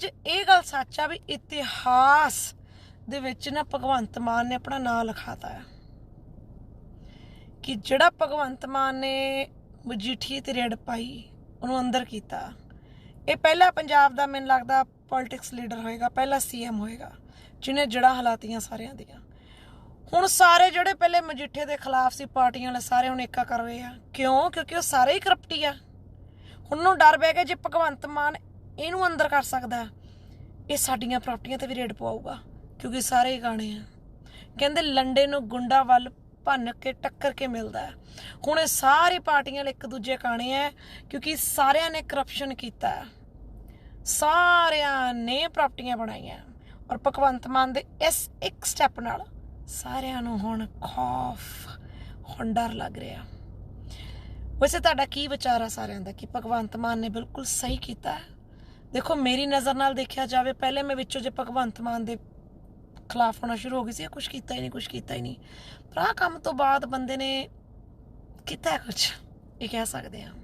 ਅੱਜ ਇਹ ਗੱਲ ਸੱਚ ਆ ਵੀ ਇਤਿਹਾਸ ਦੇ ਵਿੱਚ ਨਾ ਭਗਵੰਤ ਮਾਨ ਨੇ ਆਪਣਾ ਨਾਮ ਲਿਖਾਤਾ ਹੈ ਕਿ ਜਿਹੜਾ ਭਗਵੰਤ ਮਾਨ ਨੇ ਮਜੀਠੀ ਤੇ ਰੇਡ ਪਾਈ, ਉਹਨੂੰ ਅੰਦਰ ਕੀਤਾ। ਇਹ ਪਹਿਲਾ ਪੰਜਾਬ ਦਾ ਮੈਨੂੰ ਲੱਗਦਾ ਪੋਲਿਟਿਕਸ ਲੀਡਰ ਹੋਏਗਾ, ਪਹਿਲਾ ਸੀਐਮ ਹੋਏਗਾ, ਜਿਹਨੇ ਜੜਾ ਹਲਾਤੀਆਂ ਸਾਰਿਆਂ ਦੀਆਂ। ਹੁਣ ਸਾਰੇ ਜਿਹੜੇ ਪਹਿਲੇ ਮਜੀਠੇ ਦੇ ਖਿਲਾਫ ਸੀ, ਪਾਰਟੀਆਂ ਵਾਲੇ ਸਾਰੇ ਹੁਣ ਏਕਾ ਕਰ ਰਹੇ ਆ। ਕਿਉਂ? ਕਿਉਂਕਿ ਉਹ ਸਾਰੇ ਹੀ ਕਰਪਟੀ ਆ। ਹੁਣ ਨੂੰ ਡਰ ਪੈ ਗਿਆ ਜੇ ਭਗਵੰਤ ਮਾਨ ਇਹਨੂੰ ਅੰਦਰ ਕਰ ਸਕਦਾ ਇਹ ਸਾਡੀਆਂ ਪ੍ਰਾਪਰਟੀਆਂ ਤੇ ਵੀ ਰੇਡ ਪਵਾਊਗਾ, ਕਿਉਂਕਿ ਸਾਰੇ ਗਾਣੇ ਆ। ਕਹਿੰਦੇ ਲੰਡੇ ਨੂੰ ਗੁੰਡਾ ਵੱਲ ਭੰਨ ਕੇ ਟੱਕਰ ਕੇ ਮਿਲਦਾ ਹੈ। ਹੁਣ ਇਹ ਸਾਰੇ ਪਾਰਟੀਆਂ ਵਾਲੇ ਇੱਕ ਦੂਜੇ ਕਾਣੇ ਆ, ਕਿਉਂਕਿ ਸਾਰਿਆਂ ਨੇ ਕਰਪਸ਼ਨ ਕੀਤਾ ਸਾਰਿਆਂ ਨੇ ਪ੍ਰਾਪਰਟੀਆਂ ਬਣਾਈਆਂ। ਔਰ ਭਗਵੰਤ ਮਾਨ ਦੇ ਇਸ ਇੱਕ ਸਟੈਪ ਨਾਲ ਸਾਰਿਆਂ ਨੂੰ ਹੁਣ ਖੌਫ, ਹੁਣ ਡਰ ਲੱਗ ਰਿਹਾ। ਵੈਸੇ ਤੁਹਾਡਾ ਕੀ ਵਿਚਾਰ ਆ ਸਾਰਿਆਂ ਦਾ? ਕਿ ਭਗਵੰਤ ਮਾਨ ਨੇ ਬਿਲਕੁਲ ਸਹੀ ਕੀਤਾ ਹੈ? ਦੇਖੋ, ਮੇਰੀ ਨਜ਼ਰ ਨਾਲ ਦੇਖਿਆ ਜਾਵੇ, ਪਹਿਲੇ ਮੈਂ ਵਿੱਚੋਂ ਜੇ ਭਗਵੰਤ ਮਾਨ ਦੇ ਖਿਲਾਫ ਹੋਣਾ ਸ਼ੁਰੂ ਹੋ ਗਈ ਸੀ ਕੁਝ ਕੀਤਾ ਹੀ ਨਹੀਂ ਕੁਝ ਕੀਤਾ ਹੀ ਨਹੀਂ। ਪਰ ਆਹ ਕੰਮ ਤੋਂ ਬਾਅਦ ਬੰਦੇ ਨੇ ਕੀਤਾ ਕੁਝ ਇਹ ਕਹਿ ਸਕਦੇ ਹਾਂ।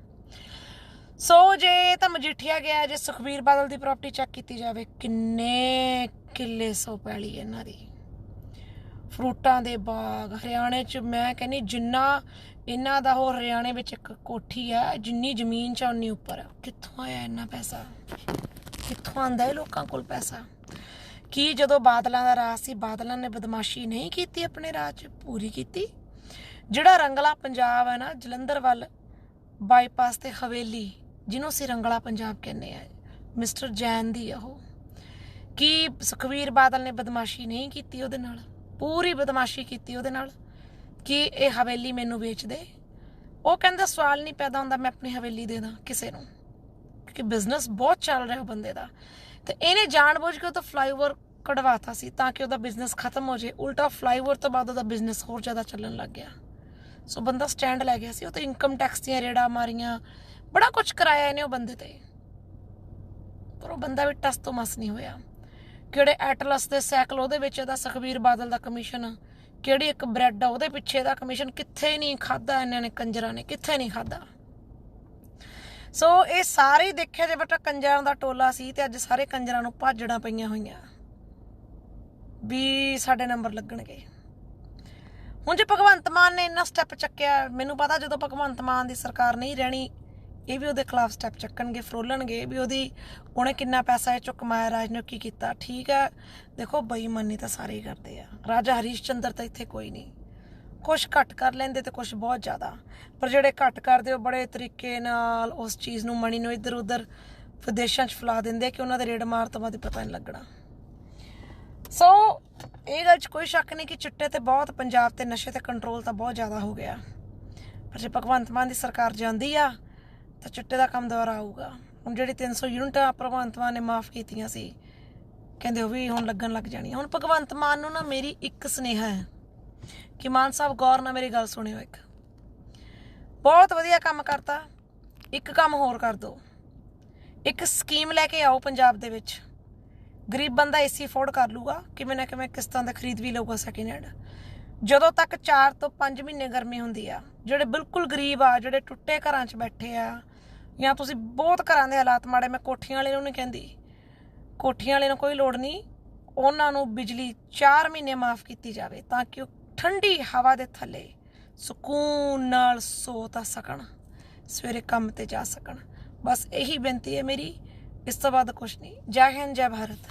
ਸੋ ਜੇ ਤਾਂ ਮਜੀਠੀਆ ਗਿਆ, ਜੇ ਸੁਖਬੀਰ ਬਾਦਲ ਦੀ ਪ੍ਰਾਪਰਟੀ ਚੈੱਕ ਕੀਤੀ ਜਾਵੇ, ਕਿੰਨੇ ਕਿੱਲੇ ਸੌ ਪੈਲੀ ਇਹਨਾਂ ਦੀ। ਫਰੂਟਾਂ ਦੇ ਬਾਗ, ਹਰਿਆਣੇ ਚ ਮੈਂ ਕਹਿੰਨੀ ਜਿੰਨਾ ਇਹਨਾਂ ਦਾ ਉਹ ਹਰਿਆਣੇ ਵਿੱਚ ਇੱਕ ਕੋਠੀ ਆ, ਜਿੰਨੀ ਜ਼ਮੀਨ ਚ ਉਨੀ ਉੱਪਰ। ਕਿੱਥੋਂ ਆਇਆ ਇੰਨਾ ਪੈਸਾ? ਕਿੱਥੋਂ ਆਂਦਾ ਇਹ ਲੋਕਾਂ ਕੋਲ ਪੈਸਾ? ਕੀ ਜਦੋਂ ਬਾਦਲਾਂ ਦਾ ਰਾਜ ਸੀ, ਬਾਦਲਾਂ ਨੇ ਬਦਮਾਸ਼ੀ ਨਹੀਂ ਕੀਤੀ ਆਪਣੇ ਰਾਜ 'ਚ? ਪੂਰੀ ਕੀਤੀ? ਜਿਹੜਾ ਰੰਗਲਾ ਪੰਜਾਬ ਹੈ ਨਾ ਜਲੰਧਰ ਵੱਲ ਬਾਈਪਾਸ ਤੇ ਹਵੇਲੀ, ਜਿਹਨੂੰ ਅਸੀਂ ਰੰਗਲਾ ਪੰਜਾਬ ਕਹਿੰਦੇ ਆ, ਮਿਸਟਰ ਜੈਨ ਦੀ ਆ ਉਹ। ਕੀ ਸੁਖਵੀਰ ਬਾਦਲ ਨੇ ਬਦਮਾਸ਼ੀ ਨਹੀਂ ਕੀਤੀ ਉਹਦੇ ਨਾਲ? ਪੂਰੀ ਬਦਮਾਸ਼ੀ ਕੀਤੀ ਉਹਦੇ ਨਾਲ ਕਿ ਇਹ ਹਵੇਲੀ ਮੈਨੂੰ ਵੇਚ ਦੇ। ਉਹ ਕਹਿੰਦਾ, ਸਵਾਲ ਨਹੀਂ ਪੈਦਾ ਹੁੰਦਾ ਮੈਂ ਆਪਣੀ ਹਵੇਲੀ ਦੇ ਦਾਂ ਕਿਸੇ ਨੂੰ, ਕਿਉਂਕਿ ਬਿਜ਼ਨਸ ਬਹੁਤ ਚੱਲ ਰਿਹਾ ਉਹ ਬੰਦੇ ਦਾ। ਤੇ ਇਹਨੇ ਜਾਣਬੁੱਝ ਕੇ ਉਹ ਤੋਂ ਫਲਾਈਓਵਰ ਕਢਵਾਤਾ ਸੀ ਤਾਂ ਕਿ ਉਹਦਾ ਬਿਜ਼ਨਸ ਖਤਮ ਹੋ ਜਾਏ। ਉਲਟਾ ਫਲਾਈਓਵਰ ਤੋਂ ਬਾਅਦ ਉਹਦਾ ਬਿਜ਼ਨਸ ਹੋਰ ਜ਼ਿਆਦਾ ਚੱਲਣ ਲੱਗ ਗਿਆ। ਸੋ ਬੰਦਾ ਸਟੈਂਡ ਲੈ ਗਿਆ ਸੀ, ਉਹ ਤੇ ਇਨਕਮ ਟੈਕਸ ਦੀਆਂ ਰੇੜਾਂ ਮਾਰੀਆਂ, ਬੜਾ ਕੁਝ ਕਰਾਇਆ ਇਹਨੇ ਉਹ ਬੰਦੇ ਤੇ। ਪਰ ਉਹ ਬੰਦਾ ਵੀ ਟਸ ਤੋਂ ਮਸ ਨਹੀਂ ਹੋਇਆ। ਕਿਹੜੇ ਐਟਲਸ ਦੇ ਸਾਈਕਲ ਉਹਦੇ ਵਿੱਚ ਇਹਦਾ ਸੁਖਬੀਰ ਬਾਦਲ ਦਾ ਕਮਿਸ਼ਨ? ਕਿਹੜੀ ਇੱਕ ਬ੍ਰੈਡ ਆ ਉਹਦੇ ਪਿੱਛੇ ਦਾ ਕਮਿਸ਼ਨ? ਕਿੱਥੇ ਨਹੀਂ ਖਾਦਾ ਇਹਨਾਂ ਨੇ ਕੰਜਰਾਂ ਨੇ? ਕਿੱਥੇ ਨਹੀਂ ਖਾਦਾ ਸੋ ਇਹ ਸਾਰੇ ਹੀ ਦੇਖਿਆ ਜੇ ਬੇਟਾ ਕੰਜਰਾਂ ਦਾ ਟੋਲਾ ਸੀ ਤੇ ਅੱਜ ਸਾਰੇ ਕੰਜਰਾਂ ਨੂੰ ਭਾਜੜਾਂ ਪਈਆਂ ਹੋਈਆਂ। ਵੀ ਸਾਡੇ ਨੰਬਰ ਲੱਗਣਗੇ। ਹੁਣ ਜੇ ਭਗਵੰਤ ਮਾਨ ਨੇ ਇੰਨਾ ਸਟੈਪ ਚੱਕਿਆ, ਮੈਨੂੰ ਪਤਾ ਜਦੋਂ ਭਗਵੰਤ ਮਾਨ ਦੀ ਸਰਕਾਰ ਨਹੀਂ ਰਹਿਣੀ ਇਹ ਵੀ ਉਹਦੇ ਖਿਲਾਫ ਸਟੈਪ ਚੱਕਣਗੇ, ਫਰੋਲਣਗੇ ਵੀ ਉਹਦੀ ਉਹਨੇ ਕਿੰਨਾ ਪੈਸਾ ਇਹ ਚੋਂ ਕਮਾਇਆ ਰਾਜ ਨੇ ਕੀ ਕੀਤਾ? ਠੀਕ ਹੈ ਦੇਖੋ ਬੇਈਮਾਨੀ ਤਾਂ ਸਾਰੇ ਹੀ ਕਰਦੇ ਆ। ਰਾਜਾ ਹਰੀਸ਼ ਚੰਦਰ ਤਾਂ ਇੱਥੇ ਕੋਈ ਨਹੀਂ। ਕੁਝ ਘੱਟ ਕਰ ਲੈਂਦੇ ਤੇ ਕੁਝ ਬਹੁਤ ਜ਼ਿਆਦਾ। ਪਰ ਜਿਹੜੇ ਘੱਟ ਕਰਦੇ, ਉਹ ਬੜੇ ਤਰੀਕੇ ਨਾਲ ਉਸ ਚੀਜ਼ ਨੂੰ ਮਣੀ ਨੂੰ ਇੱਧਰ ਉੱਧਰ ਵਿਦੇਸ਼ਾਂ 'ਚ ਫਲਾ ਦਿੰਦੇ ਕਿ ਉਹਨਾਂ ਦੇ ਰੇਡ ਮਾਰ ਤੋਂ ਬਾਅਦ ਹੀ ਪਤਾ ਨਹੀਂ ਲੱਗਣਾ। ਸੋ ਇਹ ਗੱਲ 'ਚ ਕੋਈ ਸ਼ੱਕ ਨਹੀਂ ਕਿ ਚਿੱਟੇ ਤੇ ਬਹੁਤ, ਪੰਜਾਬ ਤੇ ਨਸ਼ੇ ਤੇ ਕੰਟਰੋਲ ਤਾਂ ਬਹੁਤ ਜ਼ਿਆਦਾ ਹੋ ਗਿਆ। ਪਰ ਜੇ ਭਗਵੰਤ ਮਾਨ ਦੀ ਸਰਕਾਰ ਜਾਂਦੀ ਆ ਤਾਂ ਚਿੱਟੇ ਦਾ ਕੰਮ ਦੁਬਾਰਾ ਆਊਗਾ। ਹੁਣ ਜਿਹੜੀ 300 ਯੂਨਿਟਾਂ ਭਗਵੰਤ ਮਾਨ ਨੇ ਮਾਫ ਕੀਤੀਆਂ ਸੀ, ਕਹਿੰਦੇ ਉਹ ਵੀ ਹੁਣ ਲੱਗਣ ਲੱਗ ਜਾਣੀ ਹੁਣ ਭਗਵੰਤ ਮਾਨ ਨੂੰ ਨਾ ਮੇਰੀ ਇੱਕ ਸੁਨੇਹਾ ਹੈ ਕਿ ਮਾਨ ਸਾਹਿਬ ਗੌਰ ਨਾਲ ਮੇਰੀ ਗੱਲ ਸੁਣਿਓ ਇੱਕ। ਬਹੁਤ ਵਧੀਆ ਕੰਮ ਕਰਤਾ, ਇੱਕ ਕੰਮ ਹੋਰ ਕਰ ਦਿਓ ਇੱਕ ਸਕੀਮ ਲੈ ਕੇ ਆਓ ਪੰਜਾਬ ਦੇ ਵਿੱਚ। ਗਰੀਬ ਬੰਦਾ ਏਸੀ ਅਫੋਰਡ ਕਰ ਲੂਗਾ, ਕਿਵੇਂ ਨਾ ਕਿਵੇਂ ਕਿਸ਼ਤਾਂ ਦਾ ਖਰੀਦ ਵੀ ਲਊਗਾ ਸੈਕਿੰਡ ਹੈਂਡ ਜਦੋਂ ਤੱਕ 4 ਤੋਂ 5 ਮਹੀਨੇ ਗਰਮੀ ਹੁੰਦੀ ਆ, ਜਿਹੜੇ ਬਿਲਕੁਲ ਗਰੀਬ ਆ, ਜਿਹੜੇ ਟੁੱਟੇ ਘਰਾਂ 'ਚ ਬੈਠੇ ਆ ਜਾਂ ਤੁਸੀਂ ਬਹੁਤ ਘਰਾਂ ਦੇ ਹਾਲਾਤ ਮਾੜੇ, ਮੈਂ ਕੋਠੀਆਂ ਵਾਲੇ ਨੂੰ ਨਹੀਂ ਕਹਿੰਦੀ। ਕੋਠੀਆਂ ਵਾਲੇ ਨੂੰ ਕੋਈ ਲੋੜ ਨਹੀਂ। ਉਹਨਾਂ ਨੂੰ ਬਿਜਲੀ 4 ਮਹੀਨੇ ਮਾਫ ਕੀਤੀ ਜਾਵੇ ਤਾਂ ਕਿ ਉਹ ਠੰਡੀ ਹਵਾ ਦੇ ਥੱਲੇ ਸਕੂਨ ਨਾਲ ਸੋ ਤਾਂ ਸਕਣ, ਸਵੇਰੇ ਕੰਮ ਤੇ ਜਾ ਸਕਣ। ਬਸ ਇਹੀ ਬੇਨਤੀ ਹੈ ਮੇਰੀ, ਇਸ ਤੋਂ ਬਾਅਦ ਕੁਝ ਨਹੀਂ। ਜੈ ਹਿੰਦ, ਜੈ ਭਾਰਤ।